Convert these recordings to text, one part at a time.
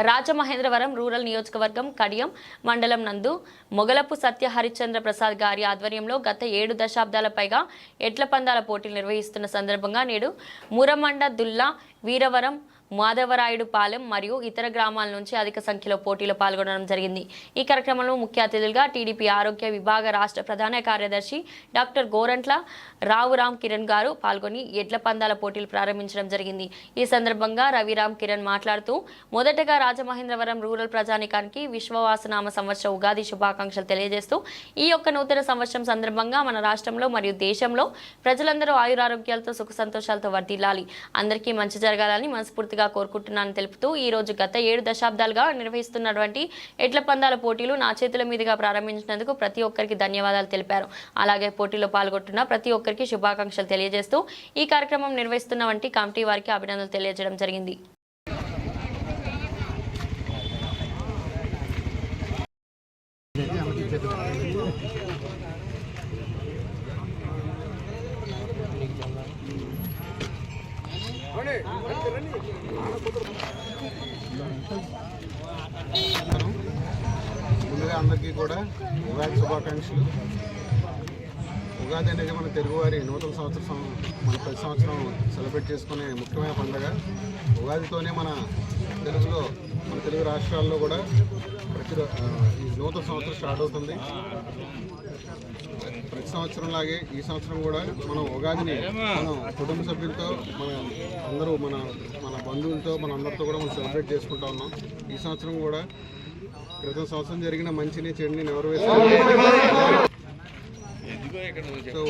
Rajamahendravaram rural నియోజకవర్గం కడియం మండలం నందు మొగలపు సత్య హరిశ్చంద్ర ప్రసాద్ గారి ఆధ్వర్యంలో గత ఏడు దశాబ్దాల పైగా ఎడ్ల పందాల పోటీలు నిర్వహిస్తున్న సందర్భంగా నేడు మురమండ దుల్లా వీరవరం మాధవరాయుడు పాలెం మరియు ఇతర గ్రామాల నుంచి అధిక సంఖ్యలో పోటీలో పాల్గొనడం జరిగింది. ఈ కార్యక్రమంలో ముఖ్య అతిథులుగా టీడీపీ ఆరోగ్య విభాగ రాష్ట్ర ప్రధాన కార్యదర్శి డాక్టర్ గోరంట్ల రావురామ్ కిరణ్ గారు పాల్గొని ఎడ్ల పందాల పోటీలు ప్రారంభించడం జరిగింది. ఈ సందర్భంగా రవిరామ్ కిరణ్ మాట్లాడుతూ మొదటగా రాజమహేంద్రవరం రూరల్ ప్రజానికానికి విశ్వవాసనామ సంవత్సర ఉగాది శుభాకాంక్షలు తెలియజేస్తూ ఈ యొక్క నూతన సంవత్సరం సందర్భంగా మన రాష్ట్రంలో మరియు దేశంలో ప్రజలందరూ ఆయురారోగ్యాలతో సుఖ సంతోషాలతో వర్ధిల్లాలి. అందరికీ మంచి జరగాలని మనస్ఫూర్తిగా కోరుకుంటున్నానని తెలుపుతూ ఈ రోజు గత ఏడు దశాబ్దాలుగా నిర్వహిస్తున్నటువంటి ఎడ్ల పందాల పోటీలు నా చేతుల మీదుగా ప్రారంభించినందుకు ప్రతి ఒక్కరికి ధన్యవాదాలు తెలిపారు. అలాగే పోటీలో పాల్గొంటున్న ప్రతి ఒక్కరికి శుభాకాంక్షలు తెలియజేస్తూ ఈ కార్యక్రమం నిర్వహిస్తున్న వంటి కమిటీ వారికి అభినందనలు తెలియజేయడం జరిగింది. ముందుగా అందరికీ కూడా శుభాకాంక్షలు. ఉగాది అనేది మన తెలుగువారి నూతన సంవత్సరం మన ప్రతి సంవత్సరం సెలబ్రేట్ చేసుకునే ముఖ్యమైన పండుగ. ఉగాదితోనే మన తెలుగులో మన తెలుగు రాష్ట్రాల్లో కూడా ప్రతి ఈ నూతన సంవత్సరం స్టార్ట్ అవుతుంది. ప్రతి సంవత్సరం లాగే ఈ సంవత్సరం కూడా మనం ఉగాదిని మనం కుటుంబ సభ్యులతో మన అందరూ మన మన బంధువులతో మన అందరితో కూడా మనం సెలబ్రేట్ చేసుకుంటా ఉన్నాం. ఈ సంవత్సరం కూడా క్రితం సంవత్సరం జరిగిన మంచిని చెడుని నెరవేర్చాలి సో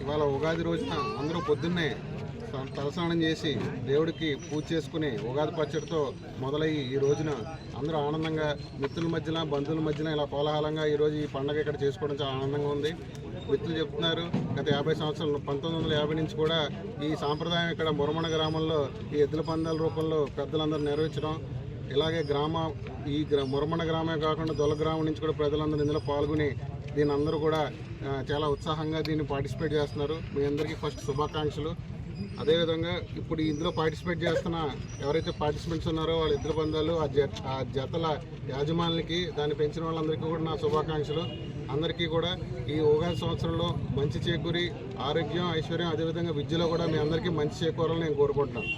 ఇవాళ ఉగాది రోజున అందరూ పొద్దున్నే తలస్నానం చేసి దేవుడికి పూజ చేసుకుని ఉగాది పచ్చడితో మొదలయ్యి ఈ రోజున అందరూ ఆనందంగా మిత్రుల మధ్యన బంధువుల మధ్యన ఇలా కోలాహలంగా ఈ రోజు ఈ పండగ ఇక్కడ చేసుకోవడం చాలా ఆనందంగా ఉంది. మిత్రులు చెప్తున్నారు గత యాభై సంవత్సరాలు పంతొమ్మిది వందల యాభై నుంచి కూడా ఈ సాంప్రదాయం ఇక్కడ మురమణ గ్రామంలో ఈ ఎద్దుల పందాల రూపంలో పెద్దలందరూ నెరవేర్చడం ఇలాగే గ్రామ ఈ గ్రా మురమణ గ్రామే కాకుండా దొల గ్రామం నుంచి కూడా ప్రజలందరూ ఇందులో పాల్గొని దీని అందరూ కూడా చాలా ఉత్సాహంగా దీన్ని పార్టిసిపేట్ చేస్తున్నారు. మీ అందరికీ ఫస్ట్ శుభాకాంక్షలు. అదేవిధంగా ఇప్పుడు ఇందులో పార్టిసిపేట్ చేస్తున్న ఎవరైతే పార్టిసిపెంట్స్ ఉన్నారో వాళ్ళ ఇద్దరు బంధాలు ఆ జత ఆ జతల యాజమాన్యానికి దాన్ని పెంచిన వాళ్ళందరికీ కూడా నా శుభాకాంక్షలు. అందరికీ కూడా ఈ ఉగాది సంవత్సరంలో మంచి చేకూరి ఆరోగ్యం ఐశ్వర్యం అదేవిధంగా విద్యలో కూడా మీ అందరికీ మంచి చేకూరాలని నేను కోరుకుంటున్నాను.